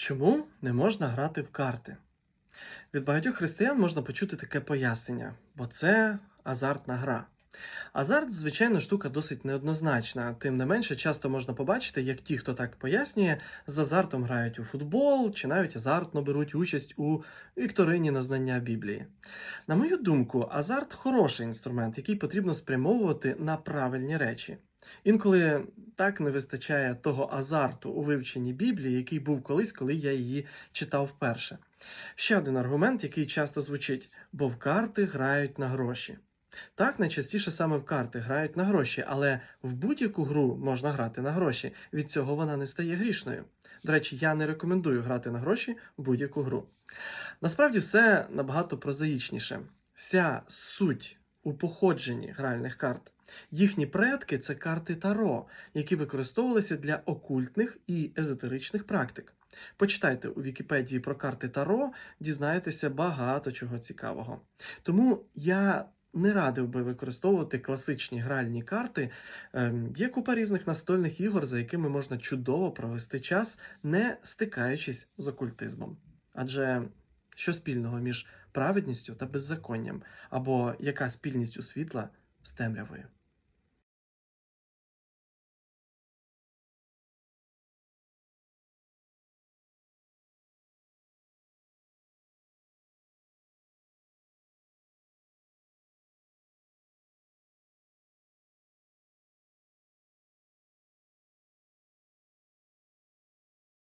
Чому не можна грати в карти? Від багатьох християн можна почути таке пояснення, бо це азартна гра. Азарт, звичайно, штука досить неоднозначна, тим не менше, часто можна побачити, як ті, хто так пояснює, з азартом грають у футбол чи навіть азартно беруть участь у вікторині на знання Біблії. На мою думку, азарт хороший інструмент, який потрібно спрямовувати на правильні речі. Інколи так не вистачає того азарту у вивченні Біблії, який був колись, коли я її читав вперше. Ще один аргумент, який часто звучить: бо в карти грають на гроші. Так, найчастіше саме в карти грають на гроші, але в будь-яку гру можна грати на гроші. Від цього вона не стає грішною. До речі, я не рекомендую грати на гроші в будь-яку гру. Насправді все набагато прозаїчніше. Вся суть у походженні гральних карт. Їхні предки це карти Таро, які використовувалися для окультних і езотеричних практик. Почитайте у Вікіпедії про карти Таро, дізнаєтеся багато чого цікавого. Тому я не радив би використовувати класичні гральні карти. Ем, Є купа різних настольних ігор, за якими можна чудово провести час, не стикаючись з окультизмом. Адже що спільного між праведністю та беззаконням, або яка спільність у світла з темрявою?